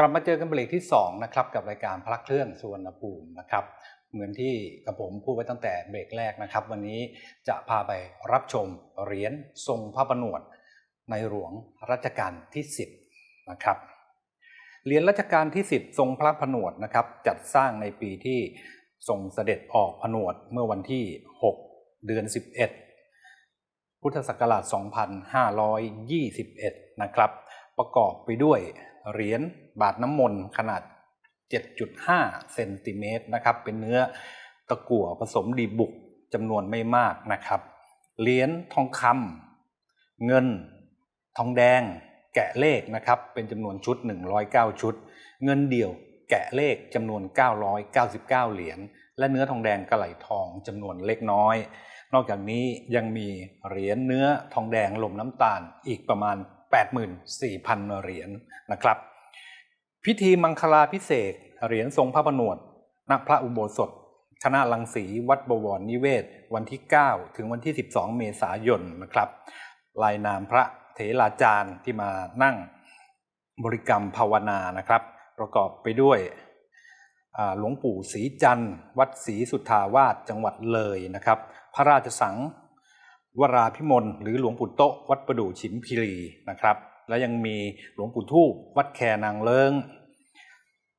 กลับมาเจอกันเบรกที่2นะครับกับรายการพระเครื่องสุวรรณภูมินะครับ เหมือนที่กับผมพูดไว้ตั้งแต่เบรกแรกนะครับ วันนี้จะพาไปรับชมเหรียญทรงพระประนวดในหลวงรัชกาลที่ 10นะครับเหรียญรัชกาลที่ 10 ทรงพระผนวดนะครับ จัดสร้างในปีที่ทรงเสด็จออกผนวดเมื่อวันที่ 6 เดือน 11 พุทธศักราช 2521 นะครับ ประกอบไปด้วยเหรียญบาทน้ำมนต์ขนาด 7.5 เซนติเมตรนะครับ เป็นเนื้อตะกั่วผสมดีบุกจำนวนไม่มากนะครับ เหรียญทองคำเงิน ทองแดง แกะเลขนะครับ เป็นจำนวนชุด 109 ชุด เงินเดี่ยวแกะเลขจำนวน 999 เหรียญ และเนื้อทองแดงกระไหลทองจำนวนเล็กน้อย นอกจากนี้ยังมีเหรียญเนื้อทองแดงลมน้ำตาลอีกประมาณ 84,000 เหรียญนะครับ พิธีมังคลาพิเศษเหรียญทรงพระผนวดณพระอุโบสถ คณะลังสีวัดบวรนิเวศ วันที่ 9 ถึงวันที่ 12 เมษายนนะครับลายนามพระเถราจารย์ที่มานั่งบริกรรมภาวนานะครับ ประกอบไปด้วยหลวงปู่ศรีจันทร์ วัดศรีสุทธาวาสจังหวัดเลยนะครับ พระราชสัง วราพิมลหรือหลวงปู่โตวัดประดู่ฉิมพีรีนะครับ และยังมีหลวงปู่ทูบวัดแคนางเลิง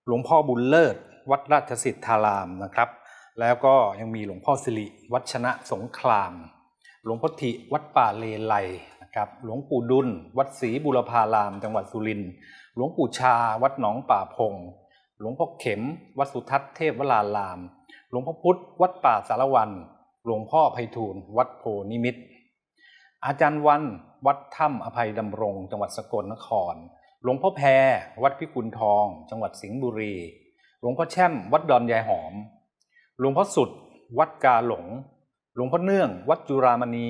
หลวงพ่อบุญเลิศ วัดราชสิทธารามนะครับ แล้วก็ยังมีหลวงพ่อสิริวัดชนะสงคราม หลวงพ่อทิวัดป่าเลไลนะครับ หลวงปู่ดุลวัดศรีบุรพาราม จังหวัดสุรินทร์หลวงปู่ชา วัดหนองป่าพง หลวงพ่อเข็ม วัดสุทัศน์เทพวราราม หลวงพ่อพุธวัดป่าสารวัน หลวงพ่อไพฑูรย์วัดโพนิมิตร อาจารย์วันวัดถ้ำอภัยดำรง จังหวัดสกลนคร หลวงพ่อแพรวัดพิกุลทอง จังหวัดสิงห์บุรี หลวงพ่อแช่ม วัดดอนยายหอม หลวงพ่อสุด วัดกาหลง หลวงพ่อเนื่อง วัดจุรามณี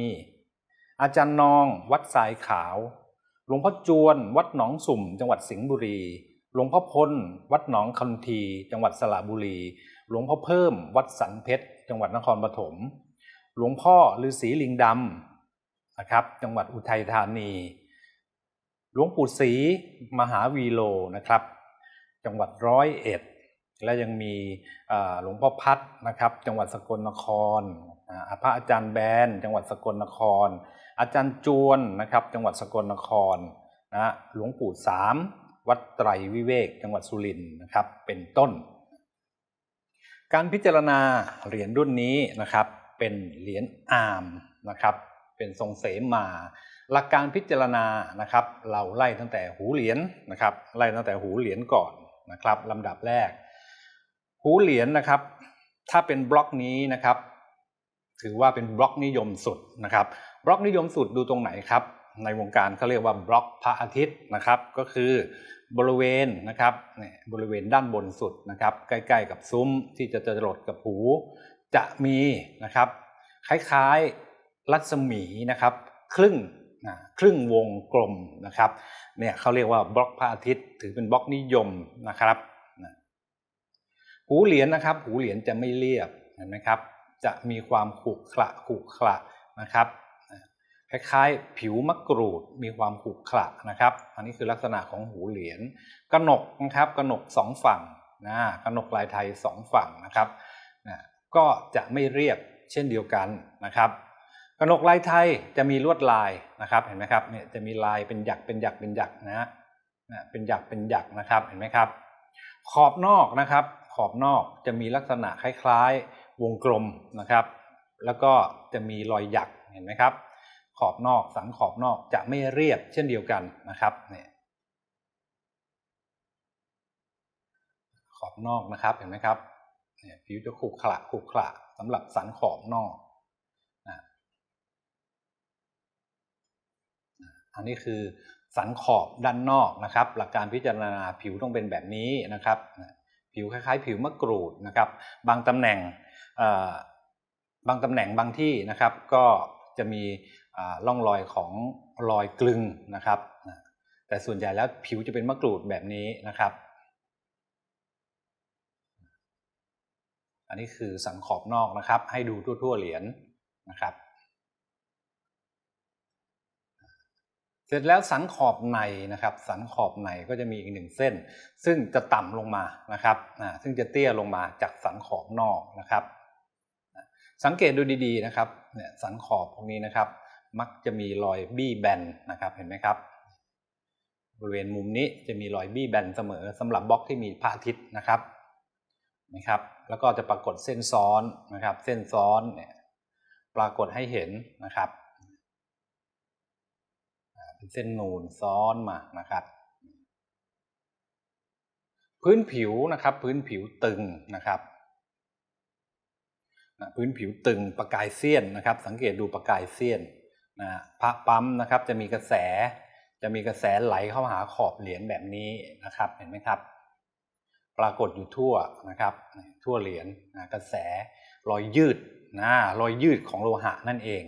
อาจารย์นอง วัดสายขาว หลวงพ่อจวน วัดหนองสุ่ม จังหวัดสิงห์บุรีหลวงพ่อพลวัดหนองคันที จังหวัดสระบุรี หลวงพ่อเพิ่ม วัดสันเพชร จังหวัดนครปฐม หลวงพ่อฤาษีลิงดำนะครับ จังหวัดอุทัยธานี หลวงปู่ศรีมหาวีโลนะครับ จังหวัดร้อยเอ็ด และยังมีหลวงพ่อพัดนะครับ จังหวัดสกลนครอาพระอาจารย์แบน จังหวัดสกลนคร อาจารย์จวนนะครับ จังหวัดสกลนครนะหลวงปู่สามวัดไตรวิเวก จังหวัดสุรินทร์นะครับ เป็นต้น การพิจารณาเหรียญรุ่นนี้นะครับ เป็นเหรียญอาร์มนะครับเป็นทรงเสมา หลักการพิจารณานะครับ เราไล่ตั้งแต่หูเหรียญนะครับ ไล่ตั้งแต่หูเหรียญก่อนนะครับลำดับแรก หูเหรียญนะครับ ถ้าเป็นบล็อกนี้นะครับ ถือว่าเป็นบล็อกนิยมสุดนะครับ บล็อกนิยมสุดดูตรงไหนครับ ในวงการเขาเรียกว่าบล็อกพระอาทิตย์นะครับ ก็คือบริเวณนะครับบริเวณด้านบนสุดนะครับ ใกล้ ๆ กับซุ้มที่จะจะจรดกับหู จะมีนะครับคล้ายๆรัศมีนะครับครึ่งอ่าครึ่งวงกลมนะครับเนี่ยเขาเรียกว่าบล็อกพระอาทิตย์ ถือเป็นบล็อกนิยมนะครับหูเหรียญนะครับ หูเหรียญจะไม่เรียบเห็นไหมครับ จะมีความขรุขระขรุขระนะครับคล้ายๆผิวมะกรูดมีความขรุขระนะครับ อันนี้คือลักษณะของหูเหรียญกระหนกนะครับกระหนกสองฝั่งนะกระหนกลายไทยสองฝั่งนะครับ ก็จะไม่เรียบเช่นเดียวกันนะครับกระหนกลายไทยจะมีลวดลายนะครับเห็นไหมครับเนี่ยจะมีลายเป็นหยักเป็นหยักเป็นหยักนะฮะนะเป็นหยักเป็นหยักนะครับเห็นไหมครับ ขอบนอกนะครับ ขอบนอกจะมีลักษณะคล้ายๆ วงกลมนะครับ แล้วก็จะมีรอยหยักเห็นไหมครับ ขอบนอกสันขอบนอกจะไม่เรียบเช่นเดียวกันนะครับเนี่ยขอบนอกนะครับเห็นไหมครับ ผิวจะขรุขระขรุขระสำหรับสันขอบนอกอันนี้คือสันขอบด้านนอกนะครับ หลักการพิจารณาผิวต้องเป็นแบบนี้นะครับ ผิวคล้ายๆ ผิวมะกรูดนะครับ บางตำแหน่งบางตำแหน่งบางที่นะครับ ก็จะมีร่องรอยของรอยกลึงนะครับ แต่ส่วนใหญ่แล้วผิวจะเป็นมะกรูดแบบนี้นะครับ อันนี้คือสันขอบนอกนะครับ ให้ดูทั่ว ๆ เหรียญนะครับ เสร็จแล้วสันขอบในนะครับ สันขอบในก็จะมีอีกหนึ่งเส้น ซึ่งจะต่ำลงมานะครับซึ่งจะเตี้ยลงมาจากสันขอบนอกนะครับ สังเกตดูดีๆนะครับเนี่ยสันขอบพวกนี้นะครับ มักจะมีรอยบี้แบนนะครับเห็นไหมครับบริเวณมุมนี้จะมีรอยบี้แบนเสมอสำหรับบล็อกที่มีพระอาทิตย์นะครับ นะครับ แล้วก็จะปรากฏเส้นซ้อนนะครับ เส้นซ้อนเนี่ยปรากฏให้เห็นนะครับเป็นเส้นนูนซ้อนมานะครับ พื้นผิวนะครับ พื้นผิวตึงนะครับพื้นผิวตึงประกายเสี้ยนนะครับ สังเกตดูประกายเสี้ยนนะพระปั๊มนะครับจะมีกระแส จะมีกระแสไหลเข้าหาขอบเหรียญแบบนี้นะครับ เห็นไหมครับ ปรากฏอยู่ทั่วนะครับทั่วเหรียญนะกระแสรอยยืดนะรอยยืดของโลหะนั่นเอง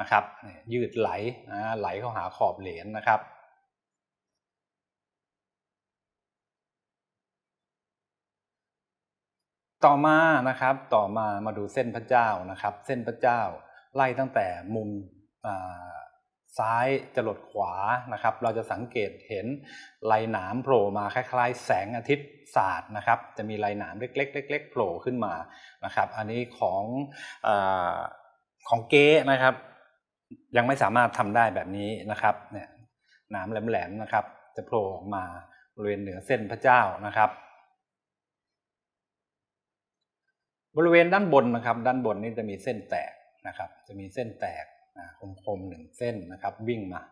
นะครับยืดไหลนะไหลเข้าหาขอบเหรียญนะครับต่อมานะครับต่อมามาดูเส้นพระเจ้านะครับ เส้นพระเจ้าไล่ตั้งแต่มุมอ่า ซ้ายจรดขวานะครับ เราจะสังเกตเห็นลายหนามโผล่มาคล้ายๆ แสงอาทิตย์สาดนะครับ จะมีลายหนามเล็กๆเล็กๆโผล่ขึ้นมานะครับ อันนี้ของอของเก๊นะครับ ยังไม่สามารถทำได้แบบนี้นะครับเนี่ยหนามแหลมๆนะครับ จะโผล่ออกมาบริเวณเหนือเส้นพระเจ้านะครับบริเวณด้านบนนะครับ ด้านบนนี่จะมีเส้นแตกนะครับ จะมีเส้นแตก คมๆหนึ่งเส้นนะครับ วิ่งมา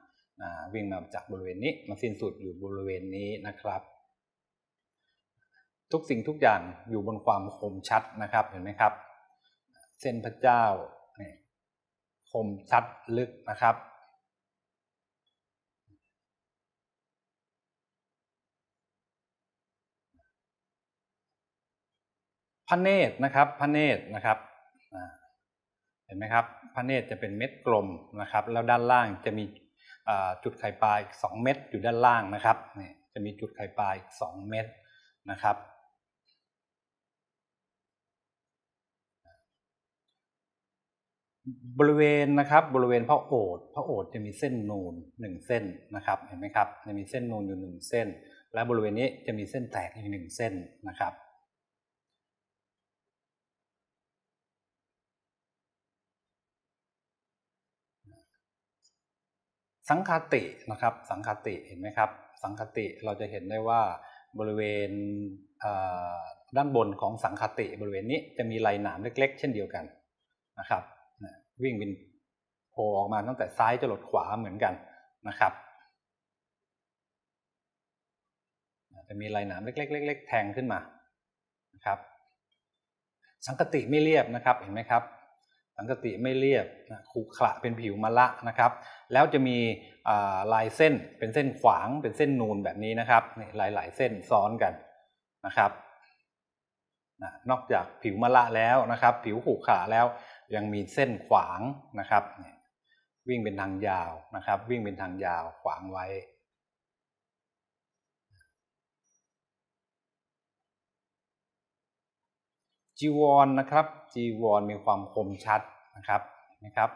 วิ่งมาจากบริเวณนี้มาสิ้นสุดอยู่บริเวณนี้นะครับ ทุกสิ่งทุกอย่างอยู่บนความคมชัดนะครับเห็นไหมครับ เส้นพระเจ้านี่คมชัดลึกนะครับพระเนตรนะครับพระเนตรนะครับ เห็นไหมครับพระเนตรจะเป็นเม็ดกลมนะครับ แล้วด้านล่างจะมีจุดไข่ปลาอีกสองเม็ดอยู่ด้านล่างนะครับนี่จะมีจุดไข่ปลาอีกสองเม็ดนะครับ บริเวณนะครับบริเวณพระโอษฐ์พระโอษฐ์จะมีเส้นนูนหนึ่งเส้นนะครับเห็นไหมครับจะมีเส้นนูนอยู่หนึ่งเส้น และบริเวณนี้จะมีเส้นแตกอีกหนึ่งเส้นนะครับ สังคตินะครับสังคติเห็นไหมครับ สังคติเราจะเห็นได้ว่าบริเวณด้านบนของสังคติบริเวณนี้จะมีลายหนามเล็ก ๆ เช่นเดียวกันนะครับวิ่งเป็นโผล่ออกมาตั้งแต่ซ้ายจรดขวาเหมือนกันนะครับจะมีลายหนามเล็กๆเล็กๆแทงขึ้นมานะครับ สังคติไม่เรียบนะครับเห็นไหมครับ สังกติไม่เรียบขรุขระเป็นผิวมะละนะครับ แล้วจะมีลายเส้นเป็นเส้นขวางเป็นเส้นนูนแบบนี้นะครับนี่หลายๆเส้นซ้อนกันนะครับนอกจากผิวมะละแล้วนะครับ ผิวขรุขระแล้วยังมีเส้นขวางนะครับ วิ่งเป็นทางยาวนะครับ วิ่งเป็นทางยาวขวางไว้ จีวรนะครับ จีวรมีความคมชัดนะครับนะครับ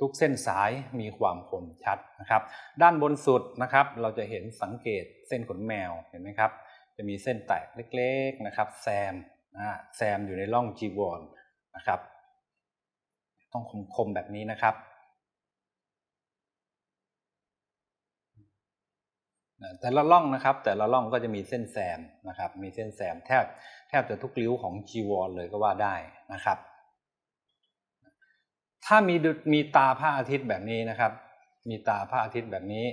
ทุกเส้นสายมีความคมชัดนะครับ ด้านบนสุดนะครับ เราจะเห็นสังเกตเส้นขนแมวเห็นไหมครับ จะมีเส้นแตกเล็กๆนะครับ แซมแซมอยู่ในร่องจีวรนะครับ ต้องคมๆแบบนี้นะครับ แต่ละร่องนะครับ แต่ละร่องก็จะมีเส้นแซมนะครับ มีเส้นแซมแทบแทบจะทุกริ้วของจีวรเลยก็ว่าได้นะครับ ถ้ามีดุมีตาพระอาทิตย์แบบนี้นะครับ มีตาพระอาทิตย์แบบนี้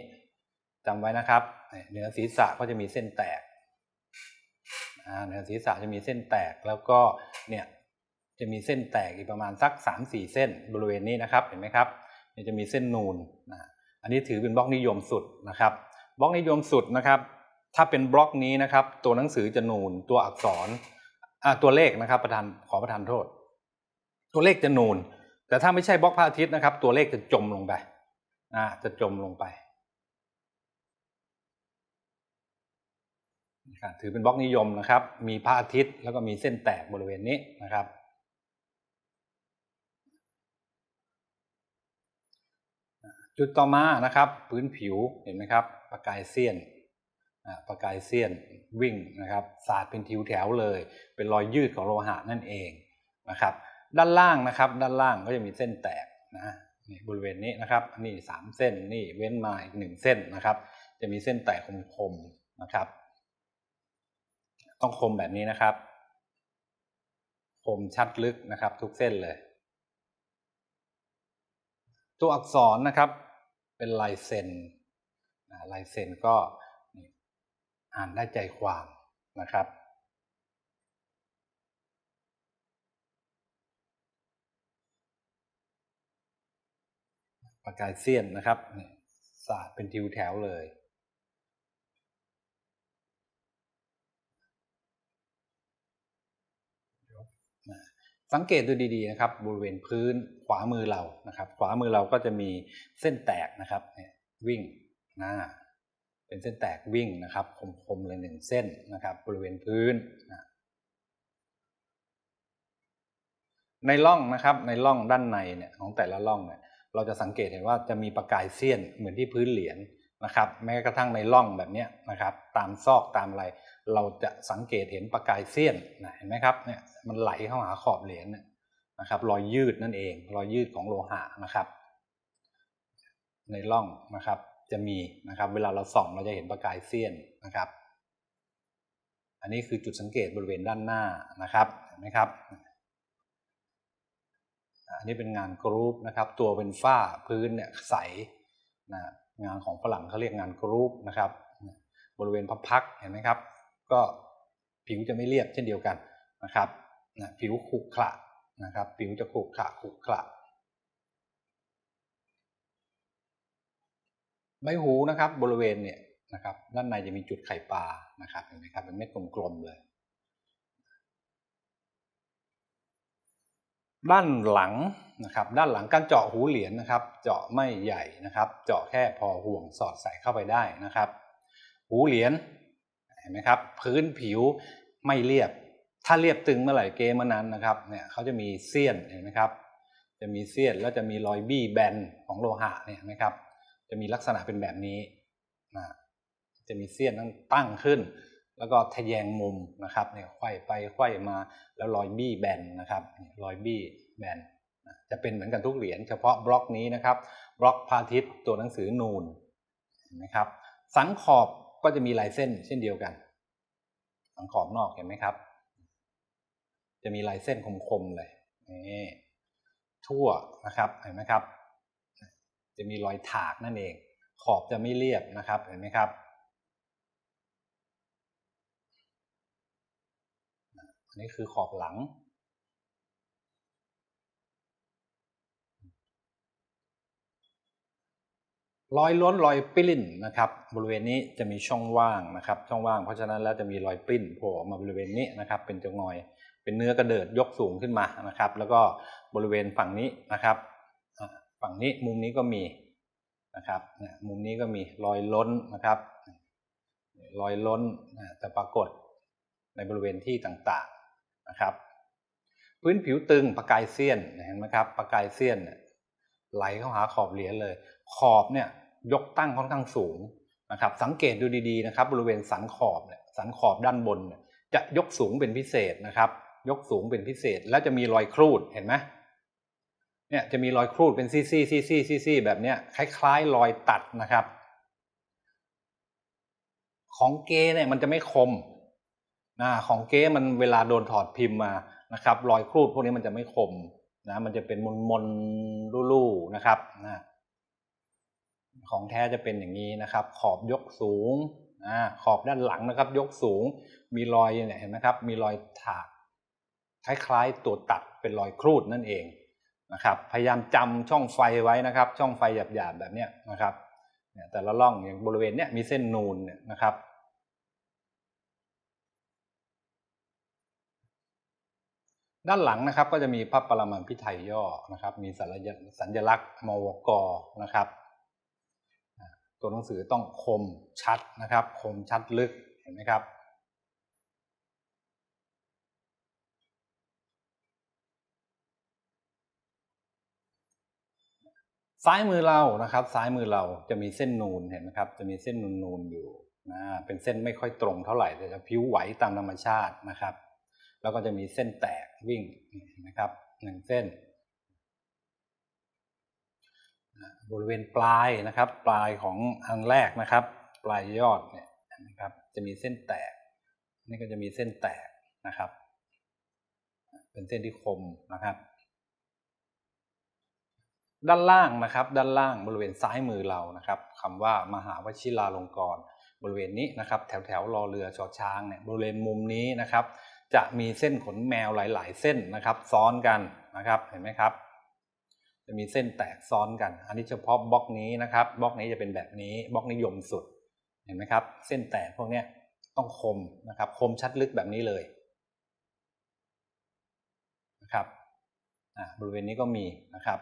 จำไว้นะครับเหนือศีรษะก็จะมีเส้นแตกเหนือศีรษะจะมีเส้นแตกแล้วก็เนี่ยจะมีเส้นแตกอีกประมาณสักสามสี่เส้นบริเวณนี้นะครับเห็นไหมครับจะมีเส้นนูนอันนี้ถือเป็นบล็อกนิยมสุดนะครับ บล็อกนิยมสุดนะครับ ถ้าเป็นบล็อกนี้นะครับ ตัวหนังสือจะนูน ตัวอักษรตัวเลขนะครับประธานขอประทานโทษ ตัวเลขจะนูน แต่ถ้าไม่ใช่บล็อกพระอาทิตย์นะครับ ตัวเลขจะจมลงไปจะจมลงไปถือเป็นบล็อกนิยมนะครับ มีพระอาทิตย์แล้วก็มีเส้นแตกบริเวณนี้นะครับ จุดต่อมานะครับ พื้นผิวเห็นไหมครับ ประกายเสี้ยนประกายเสี้ยนวิ่งนะครับสาดเป็นทิวแถวเลย เป็นรอยยืดของโลหะนั่นเองนะครับ ด้านล่างนะครับด้านล่างก็จะมีเส้นแตกนะบริเวณนี้นะครับนี่สามเส้นนี่เว้นมาอีกหนึ่งเส้นนะครับ จะมีเส้นแตกคมๆนะครับ ต้องคมแบบนี้นะครับ คมชัดลึกนะครับ ทุกเส้นเลย ตัวอักษรนะครับ เป็นลายเซ็น ลายเซ็นก็อ่านได้ใจความนะครับประกายเสี้ยนนะครับสาดเป็นทิวแถวเลย สังเกตดูดีๆนะครับ บริเวณพื้นขวามือเรานะครับ ขวามือเราก็จะมีเส้นแตกนะครับวิ่ง หน้า เป็นเส้นแตกวิ่งนะครับคมๆเลยหนึ่งเส้นนะครับบริเวณพื้นนะในร่องนะครับในร่องด้านในเนี่ยของแต่ละร่องเนี่ยเราจะสังเกตเห็นว่าจะมีประกายเสี้ยนเหมือนที่พื้นเหรียญนะครับแม้กระทั่งในร่องแบบนี้นะครับตามซอกตามอะไร เราจะสังเกตเห็นประกายเสี้ยนนะเห็นไหมครับเนี่ยมันไหลเข้าหาขอบเหรียญนะครับรอยยืดนั่นเอง รอยยืดของโลหะนะครับ ในร่องนะครับ จะมีนะครับ เวลาเราส่องเราจะเห็นประกายเสี้ยนนะครับ อันนี้คือจุดสังเกตบริเวณด้านหน้านะครับเห็นไหมครับ อันนี้เป็นงานกรุ๊ปนะครับ ตัวเป็นฝ้าพื้นเนี่ยใสนะงานของฝรั่งเขาเรียกงานกรุ๊ปนะครับ บริเวณพับพักเห็นไหมครับ ก็ผิวจะไม่เรียบเช่นเดียวกันนะครับนะผิวขรุขระนะครับ ผิวจะขรุขระขรุขระ ใบหูนะครับบริเวณเนี่ยนะครับด้านในจะมีจุดไข่ปลานะครับเห็นไหมครับเป็นเม็ดกลมๆเลย ด้านหลังนะครับด้านหลังการเจาะหูเหรียญนะครับ เจาะไม่ใหญ่นะครับ เจาะแค่พอห่วงสอดใส่เข้าไปได้นะครับ หูเหรียญเห็นไหมครับพื้นผิวไม่เรียบ ถ้าเรียบตึงเมื่อไหร่เกมนั้นนะครับเนี่ยเขาจะมีเสี้ยนเห็นไหมครับจะมีเสี้ยนแล้วจะมีรอยบี้แบนของโลหะเนี่ยนะครับ จะมีลักษณะเป็นแบบนี้นะจะมีเสี้ยนตั้งตั้งขึ้น แล้วก็ทะแยงมุมนะครับเนี่ยไขว้ไปไขว้มาแล้วรอยบี้แบนนะครับรอยบี้แบนจะเป็นเหมือนกันทุกเหรียญเฉพาะบล็อกนี้นะครับบล็อกพาทิตตัวหนังสือนูนนะครับสันขอบก็จะมีลายเส้นเช่นเดียวกัน สันขอบนอกเห็นไหมครับ จะมีลายเส้นคมๆเลยนี่ทั่วนะครับเห็นไหมครับ จะมีรอยถากนั่นเอง ขอบจะไม่เรียบนะครับเห็นไหมครับอันนี้คือขอบหลังรอยล้นรอยปลิ้นนะครับบริเวณนี้จะมีช่องว่างนะครับช่องว่างเพราะฉะนั้นแล้วจะมีรอยปลิ้นโผล่ออกมาบริเวณนี้นะครับเป็นจงอย เป็นเนื้อกระเดิดยกสูงขึ้นมานะครับ แล้วก็บริเวณฝั่งนี้นะครับ ฝั่งนี้มุมนี้ก็มีนะครับมุมนี้ก็มีรอยล้นนะครับรอยล้นจะปรากฏในบริเวณที่ต่างๆนะครับ พื้นผิวตึงประกายเสี้ยนเห็นไหมครับประกายเสี้ยนไหลเข้าหาขอบเหรียญเลย ขอบเนี่ยยกตั้งค่อนข้างสูงนะครับ สังเกตดูดีๆนะครับ บริเวณสันขอบเนี่ยสันขอบด้านบน จะยกสูงเป็นพิเศษนะครับ ยกสูงเป็นพิเศษ แล้วจะมีรอยครูดเห็นไหม เนี่ยจะมีรอยครูดเป็นซี่ซี่ซี่ซี่ซี่ซี่แบบเนี้ยคล้ายๆรอยตัดนะครับ ของเกเนี่ยมันจะไม่คมนะของเก้มันเวลาโดนถอดพิมพ์มานะครับ รอยครูดพวกนี้มันจะไม่คมนะมันจะเป็นมนมนลู่ๆนะครับนะของแท้จะเป็นอย่างนี้นะครับ ขอบยกสูงอขอบด้านหลังนะครับ ยกสูงมีรอยเนี่ยเห็นไหมครับ มีรอยถากคล้ายๆตัวตัดเป็นรอยครูดนั่นเอง นะครับพยายามจำช่องไฟไว้นะครับ ช่องไฟหยาบๆแบบนี้นะครับแต่ละร่องอย่างบริเวณเนี้ยมีเส้นนูนเนี่ยนะครับด้านหลังนะครับก็จะมีพระปรมาพิไทยย่อนะครับ มีสัญลักษณ์มวกนะครับ ตัวหนังสือต้องคมชัดนะครับ คมชัดลึกเห็นไหมครับ ซ้ายมือเรานะครับ ซ้ายมือเราจะมีเส้นนูนเห็นไหมครับ จะมีเส้นนูนๆอยู่นะเป็นเส้นไม่ค่อยตรงเท่าไหร่แต่จะผิวไหวตามธรรมชาตินะครับ แล้วก็จะมีเส้นแตกวิ่งเห็นไหมครับหนึ่งเส้นบริเวณปลายนะครับ ปลายของอันแรกนะครับ ปลายยอดเนี่ยนะครับ จะมีเส้นแตก นี่ก็จะมีเส้นแตกนะครับ เป็นเส้นที่คมนะครับ ด้านล่างนะครับ ด้านล่างบริเวณซ้ายมือเรานะครับคำว่ามหาวชิราลงกรณ์บริเวณนี้นะครับ แถวแถวรอเรือชอช้างเนี่ยบริเวณมุมนี้นะครับ จะมีเส้นขนแมวหลาย ๆ เส้นนะครับ ซ้อนกันนะครับเห็นไหมครับ จะมีเส้นแตกซ้อนกัน อันนี้เฉพาะบล็อกนี้นะครับบล็อกนี้จะเป็นแบบนี้บล็อกนิยมสุดเห็นไหมครับ เส้นแตกพวกนี้ต้องคมนะครับคมชัดลึกแบบนี้เลยนะครับบริเวณนี้ก็มีนะครับ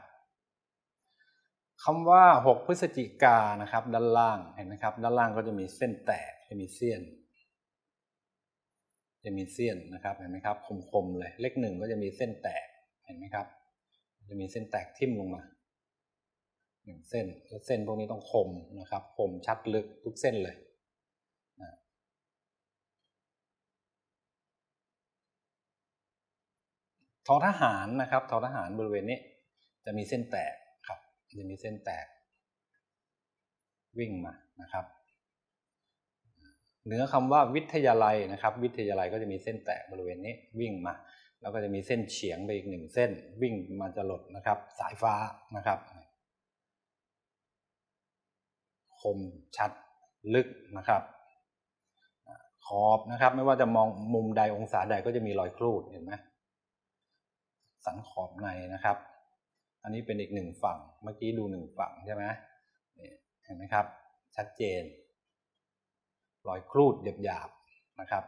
คำว่า 6 พฤศจิกานะครับ ด้านล่างเห็นไหมครับ ด้านล่างก็จะมีเส้นแตกจะมีเสี้ยน จะมีเสี้ยนนะครับเห็นไหมครับ คมๆเลยเลขหนึ่งก็จะมีเส้นแตกเห็นไหมครับ จะมีเส้นแตกทิ่มลงมาหนึ่งเส้นแล้วเส้นพวกนี้ต้องคมนะครับ คมชัดลึกทุกเส้นเลยทอทหารนะครับทอทหารบริเวณนี้ จะมีเส้นแตก จะมีเส้นแตกวิ่งมานะครับเหนือคำว่าวิทยาลัยนะครับ วิทยาลัยก็จะมีเส้นแตกบริเวณนี้วิ่งมา แล้วก็จะมีเส้นเฉียงไปอีกหนึ่งเส้น วิ่งมาจะหลดนะครับ สายฟ้านะครับ คมชัดลึกนะครับ ขอบนะครับ ไม่ว่าจะมองมุมใดองศาใดก็จะมีรอยครูดเห็นไหมสันขอบในนะครับ อันนี้เป็นอีกหนึ่งฝั่ง เมื่อกี้ดูหนึ่งฝั่งใช่ไหมเห็นไหมครับ ชัดเจน รอยครูดหยาบๆนะครับ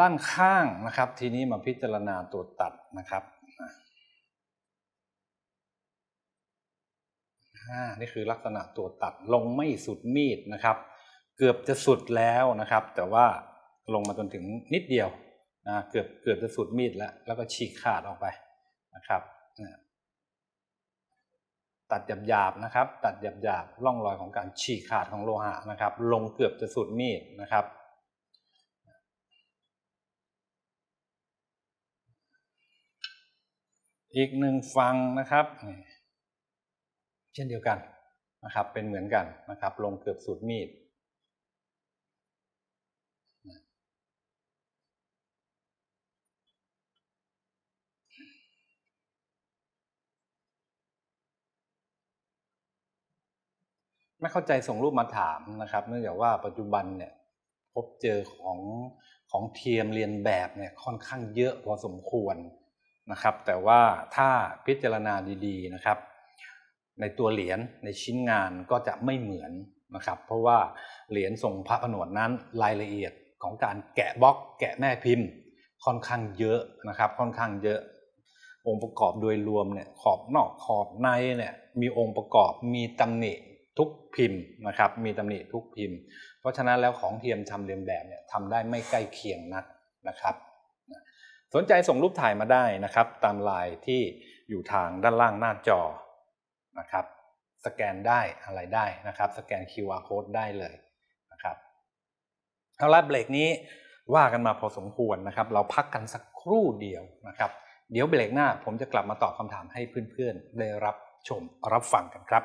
ด้านข้างนะครับ ทีนี้มาพิจารณาตัวตัดนะครับอ่านี่คือลักษณะตัวตัดลงไม่สุดมีดนะครับ เกือบจะสุดแล้วนะครับ แต่ว่าลงมาจนถึงนิดเดียว นะเกือบเกือบจะสุดมีดแล้ว แล้วก็ฉีกขาดออกไปนะครับตัดหยาบๆนะครับ ตัดหยาบๆร่องรอยของการฉีกขาดของโลหะนะครับ ลงเกือบจะสุดมีดนะครับอีกหนึ่งฟังนะครับ เช่นเดียวกันนะครับ เป็นเหมือนกันนะครับ ลงเกือบสุดมีด ไม่เข้าใจส่งรูปมาถามนะครับ เนื่องจากว่าปัจจุบันเนี่ยพบเจอของของเทียมเรียนแบบเนี่ยค่อนข้างเยอะพอสมควรนะครับ แต่ว่าถ้าพิจารณาดีๆนะครับ ในตัวเหรียญในชิ้นงานก็จะไม่เหมือนนะครับ เพราะว่าเหรียญทรงพระผนวดนั้นรายละเอียดของการแกะบล็อก แกะแม่พิมพ์ ค่อนข้างเยอะนะครับ ค่อนข้างเยอะ องค์ประกอบโดยรวมเนี่ยขอบนอกขอบในเนี่ยมีองค์ประกอบมีตำหนิ ทุกพิมพ์นะครับ มีตำหนิทุกพิมพ์ เพราะฉะนั้นแล้วของเทียมทำเรียนแบบเนี่ยทำได้ไม่ใกล้เคียงนักนะครับ สนใจส่งรูปถ่ายมาได้นะครับ ตามลน์ที่อยู่ทางด้านล่างหน้าจอนะครับ สแกนได้อะไรได้นะครับ สแกน QR code ได้เลยนะครับเอาละเบรกนี้ว่ากันมาพอสมควรนะครับ เราพักกันสักครู่เดียวนะครับ เดี๋ยวเบรกหน้าผมจะกลับมาตอบคำถามให้เพื่อนๆ ได้รับชมรับฟังกันครับ